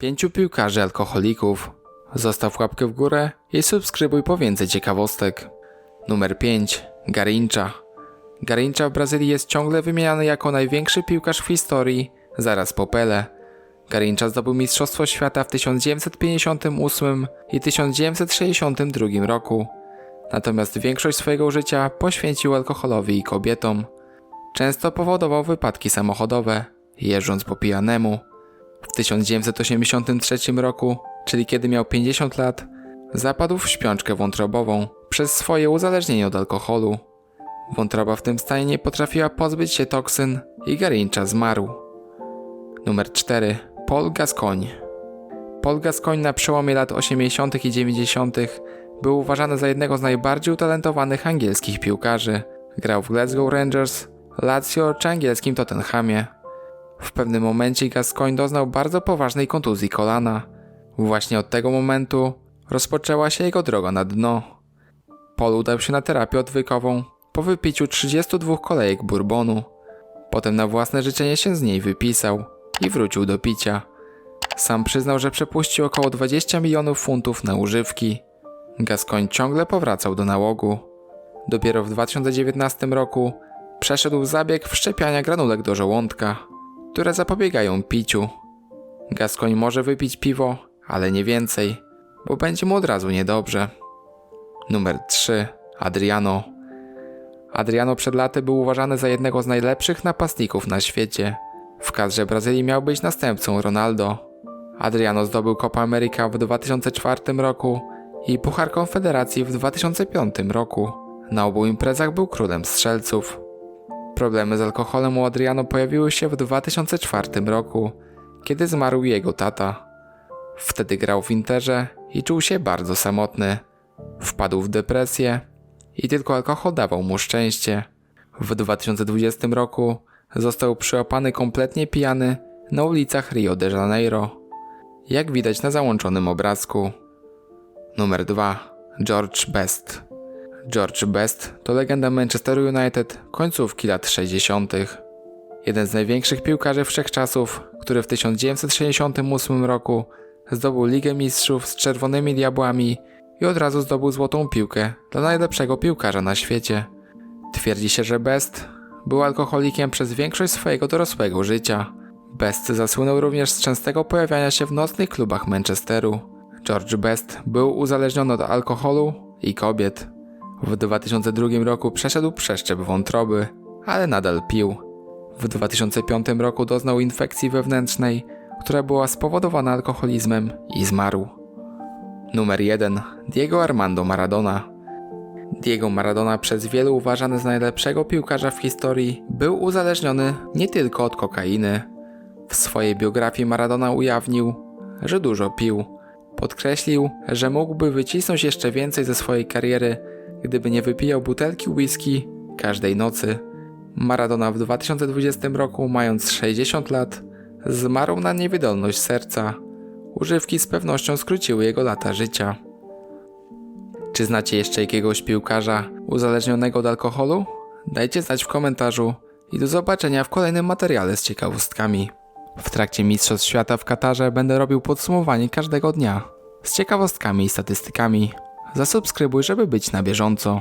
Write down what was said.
Pięciu piłkarzy alkoholików. Zostaw łapkę w górę i subskrybuj po więcej ciekawostek. Numer 5. Garincha. Garincha w Brazylii jest ciągle wymieniany jako największy piłkarz w historii, zaraz po Pele. Garincha zdobył Mistrzostwo Świata w 1958 i 1962 roku. Natomiast większość swojego życia poświęcił alkoholowi i kobietom. Często powodował wypadki samochodowe, jeżdżąc po pijanemu. W 1983 roku, czyli kiedy miał 50 lat, zapadł w śpiączkę wątrobową przez swoje uzależnienie od alkoholu. Wątroba w tym stanie nie potrafiła pozbyć się toksyn i Garincha zmarł. Numer 4. Paul Gascoigne. Paul Gascoigne na przełomie lat 80. i 90. był uważany za jednego z najbardziej utalentowanych angielskich piłkarzy. Grał w Glasgow Rangers, Lazio czy angielskim Tottenhamie. W pewnym momencie Gascoigne doznał bardzo poważnej kontuzji kolana. Właśnie od tego momentu rozpoczęła się jego droga na dno. Paul udał się na terapię odwykową po wypiciu 32 kolejek bourbonu. Potem na własne życzenie się z niej wypisał i wrócił do picia. Sam przyznał, że przepuścił około 20 milionów funtów na używki. Gascoigne ciągle powracał do nałogu. Dopiero w 2019 roku przeszedł zabieg wszczepiania granulek do żołądka, które zapobiegają piciu. Gascoigne może wypić piwo, ale nie więcej, bo będzie mu od razu niedobrze. Numer 3. Adriano. Adriano przed laty był uważany za jednego z najlepszych napastników na świecie. W kadrze Brazylii miał być następcą Ronaldo. Adriano zdobył Copa America w 2004 roku i Puchar Konfederacji w 2005 roku. Na obu imprezach był królem strzelców. Problemy z alkoholem u Adriano pojawiły się w 2004 roku, kiedy zmarł jego tata. Wtedy grał w Interze i czuł się bardzo samotny. Wpadł w depresję i tylko alkohol dawał mu szczęście. W 2020 roku został przyłapany kompletnie pijany na ulicach Rio de Janeiro. Jak widać na załączonym obrazku. Numer 2. George Best. George Best to legenda Manchester United końcówki lat 60. Jeden z największych piłkarzy wszechczasów, który w 1968 roku zdobył Ligę Mistrzów z Czerwonymi Diabłami i od razu zdobył złotą piłkę dla najlepszego piłkarza na świecie. Twierdzi się, że Best był alkoholikiem przez większość swojego dorosłego życia. Best zasłynął również z częstego pojawiania się w nocnych klubach Manchesteru. George Best był uzależniony od alkoholu i kobiet. W 2002 roku przeszedł przeszczep wątroby, ale nadal pił. W 2005 roku doznał infekcji wewnętrznej, która była spowodowana alkoholizmem i zmarł. Numer 1. Diego Armando Maradona. Diego Maradona przez wielu uważany za najlepszego piłkarza w historii był uzależniony nie tylko od kokainy. W swojej biografii Maradona ujawnił, że dużo pił. Podkreślił, że mógłby wycisnąć jeszcze więcej ze swojej kariery, gdyby nie wypijał butelki whisky każdej nocy. Maradona w 2020 roku, mając 60 lat, zmarł na niewydolność serca. Używki z pewnością skróciły jego lata życia. Czy znacie jeszcze jakiegoś piłkarza uzależnionego od alkoholu? Dajcie znać w komentarzu i do zobaczenia w kolejnym materiale z ciekawostkami. W trakcie Mistrzostw Świata w Katarze będę robił podsumowanie każdego dnia z ciekawostkami i statystykami. Zasubskrybuj, żeby być na bieżąco.